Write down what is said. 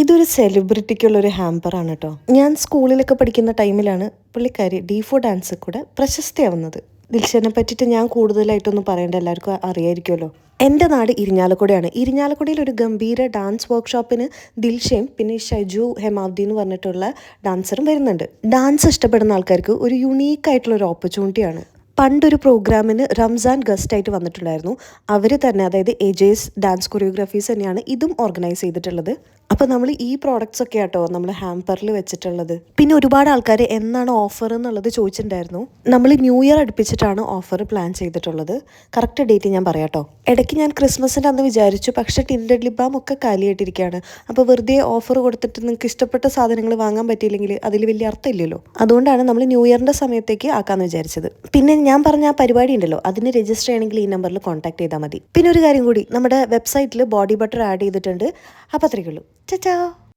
ഇതൊരു സെലിബ്രിറ്റിക്കുള്ള ഒരു ഹാമ്പറാണ് കേട്ടോ ഞാൻ സ്കൂളിലൊക്കെ പഠിക്കുന്ന ടൈമിലാണ് പുള്ളിക്കാരി ഡീഫോ ഡാൻസ് കൂടെ പ്രശസ്തിയാവുന്നത്. ദിൽഷനെ പറ്റിയിട്ട് ഞാൻ കൂടുതലായിട്ടൊന്നും പറയേണ്ട എല്ലാവർക്കും അറിയായിരിക്കുമല്ലോ എന്റെ നാട് ഇരിഞ്ഞാലക്കുടയാണ്. ഇരിഞ്ഞാലക്കുടയിൽ ഒരു ഗംഭീര ഡാൻസ് വർക്ക്ഷോപ്പിന് ദിൽഷയും പിന്നെ ഷജു ഹെമാവ്ദി എന്ന് പറഞ്ഞിട്ടുള്ള ഡാൻസറും വരുന്നുണ്ട്. ഡാൻസ് ഇഷ്ടപ്പെടുന്ന ആൾക്കാർക്ക് ഒരു യുണീക്ക് ആയിട്ടുള്ള ഒരു ഓപ്പർച്യൂണിറ്റിയാണ് പണ്ടൊരു പ്രോഗ്രാമിന് റംസാൻ ഗസ്റ്റ് ആയിട്ട് വന്നിട്ടുണ്ടായിരുന്നു. അവർ തന്നെ അതായത് എജേസ് ഡാൻസ് കൊറിയോഗ്രാഫീസ് തന്നെയാണ് ഇതും ഓർഗനൈസ് ചെയ്തിട്ടുള്ളത്. അപ്പോൾ നമ്മൾ ഈ പ്രോഡക്റ്റ്സ് ഒക്കെ ആട്ടോ നമ്മൾ ഹാമ്പറിൽ വെച്ചിട്ടുള്ളത്. പിന്നെ ഒരുപാട് ആൾക്കാർ എന്നാണ് ഓഫർ എന്നുള്ളത് ചോദിച്ചിട്ടുണ്ടായിരുന്നു. നമ്മൾ ന്യൂ ഇയർ അടുപ്പിച്ചിട്ടാണ് ഓഫർ പ്ലാൻ ചെയ്തിട്ടുള്ളത്. കറക്റ്റ് ഡേറ്റ് ഞാൻ പറയാട്ടോ ഇടയ്ക്ക് ഞാൻ ക്രിസ്മസിന്റെ അന്ന് വിചാരിച്ചു പക്ഷേ ടിൻഡഡ് ലിബാം ഒക്കെ കാലിയായിട്ടിരിക്കുകയാണ്. അപ്പോൾ വെറുതെ ഓഫർ കൊടുത്തിട്ട് നിങ്ങൾക്ക് ഇഷ്ടപ്പെട്ട സാധനങ്ങൾ വാങ്ങാൻ പറ്റിയില്ലെങ്കിൽ അതിൽ വലിയ അർത്ഥമില്ലല്ലോ. അതുകൊണ്ടാണ് നമ്മൾ ന്യൂ ഇയറിന്റെ സമയത്തേക്ക് ആക്കാമെന്ന് വിചാരിച്ചത്. പിന്നെ ഞാൻ പറഞ്ഞ ആ പരിപാടി ഉണ്ടല്ലോ അതിന് രജിസ്റ്റർ ചെയ്യണമെങ്കിൽ ഈ നമ്പറിൽ കോൺടാക്ട് ചെയ്താൽ മതി. പിന്നെ ഒരു കാര്യം കൂടി നമ്മുടെ വെബ്സൈറ്റിൽ ബോഡി ബട്ടർ ആഡ് ചെയ്തിട്ടുണ്ട്. അപ്പോൾ അത്രയ്ക്കുള്ളൂ ചച്ചാ